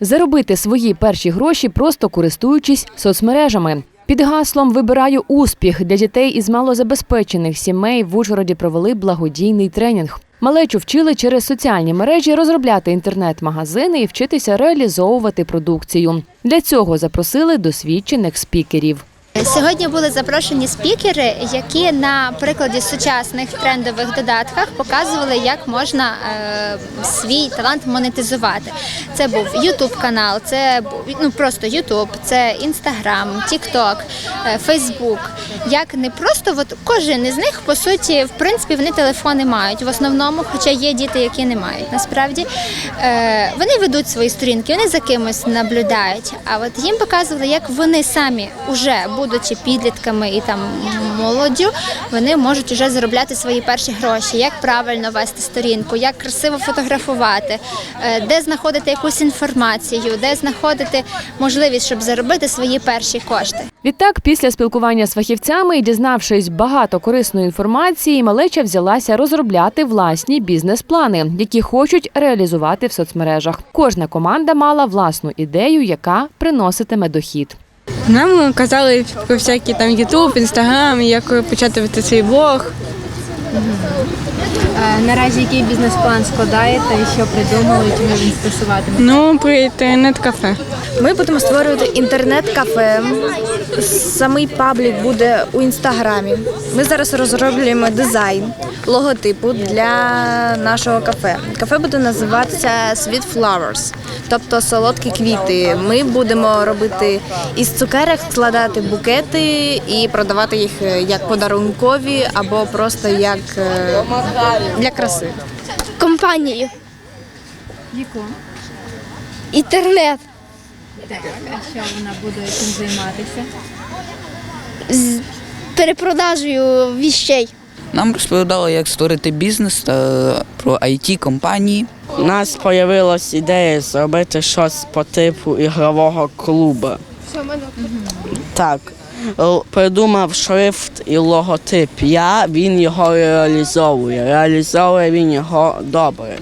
Заробити свої перші гроші, просто користуючись соцмережами. Під гаслом Вибираю успіх для дітей із малозабезпечених сімей в Ужгороді провели благодійний тренінг. Малечу вчили через соціальні мережі розробляти інтернет-магазини і вчитися реалізовувати продукцію. Для цього запросили досвідчених спікерів. Сьогодні були запрошені спікери, які на прикладі сучасних трендових додатках показували, як можна е, свій талант монетизувати. Це був YouTube канал, це ну просто YouTube, це TikTok, е, Facebook. Як не просто от кожен із них по суті, в принципі, вони телефони мають в основному, хоча є діти, які не мають. Насправді е, вони ведуть свої сторінки, вони за кимось наблюдають. А от їм показували, як вони самі уже будучи підлітками і там молоддю, вони можуть вже заробляти свої перші гроші, як правильно вести сторінку, як красиво фотографувати, е, де знаходити якусь інформацію, де знаходити можливість, щоб заробити свої перші кошти. Відтак, після спілкування з фахівцями і дізнавшись багато корисної інформації, малеча взялася розробляти власні бізнес-плани, які хочуть реалізувати в соцмережах. Кожна команда мала власну ідею, яка приноситиме дохід. Нам казали про всякі там Ютуб, Інстаграм, як почати вести свій блог. Е, Наразі який бізнес-план складаєте і що придумали, чим він стосуватиме? Ну, про інтернет-кафе. Ми будемо створювати інтернет-кафе. Самий паблік буде у інстаграмі. Ми зараз розроблюємо дизайн логотипу для нашого кафе. Кафе буде називатися Sweet Flowers, тобто солодкі квіти. Ми будемо робити із цукерок складати букети і продавати їх як подарункові або просто як е, для краси. компанію. Яку? Інтернет. Так, а що вона буде цим займатися? З перепродажею віщей. Нам розповідали, як створити бізнес та про it компанії. У нас з'явилася ідея зробити щось по типу ігрового клубу. Так. Придумав шрифт і логотип. Я він його реалізовує. Реалізовує він його добре.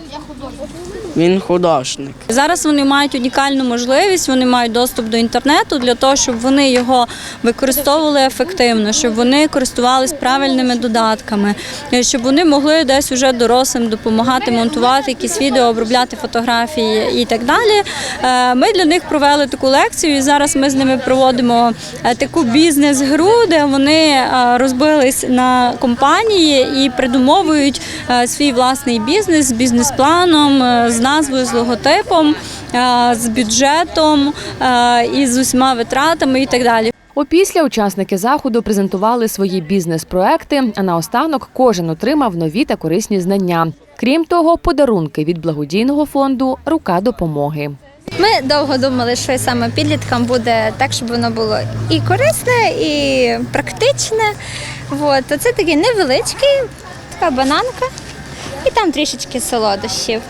Він художник. Зараз вони мають унікальну можливість, вони мають доступ до інтернету для того, щоб вони його використовували ефективно, щоб вони користувались правильними додатками, щоб вони могли десь уже дорослим допомагати монтувати якісь відео, обробляти фотографії і так далі. Е, Ми для них провели таку лекцію. і Зараз ми з ними проводимо е, таку бізнес-гру, де вони е, розбились на компанії і придумовують свій власний бізнес з бізнес-планом, назвою, з логотипом, е, з бюджетом е, і з усіма витратами і так далі. Опісля учасники заходу презентували свої бізнес-проекти, а наостанок кожен отримав нові та корисні знання. Крім того, подарунки від благодійного фонду Рука допомоги. Ми довго думали, що саме підліткам буде так, щоб воно було і корисне, і практичне. От. Це такий невеличкий, така бананка, і там трішечки солодощів.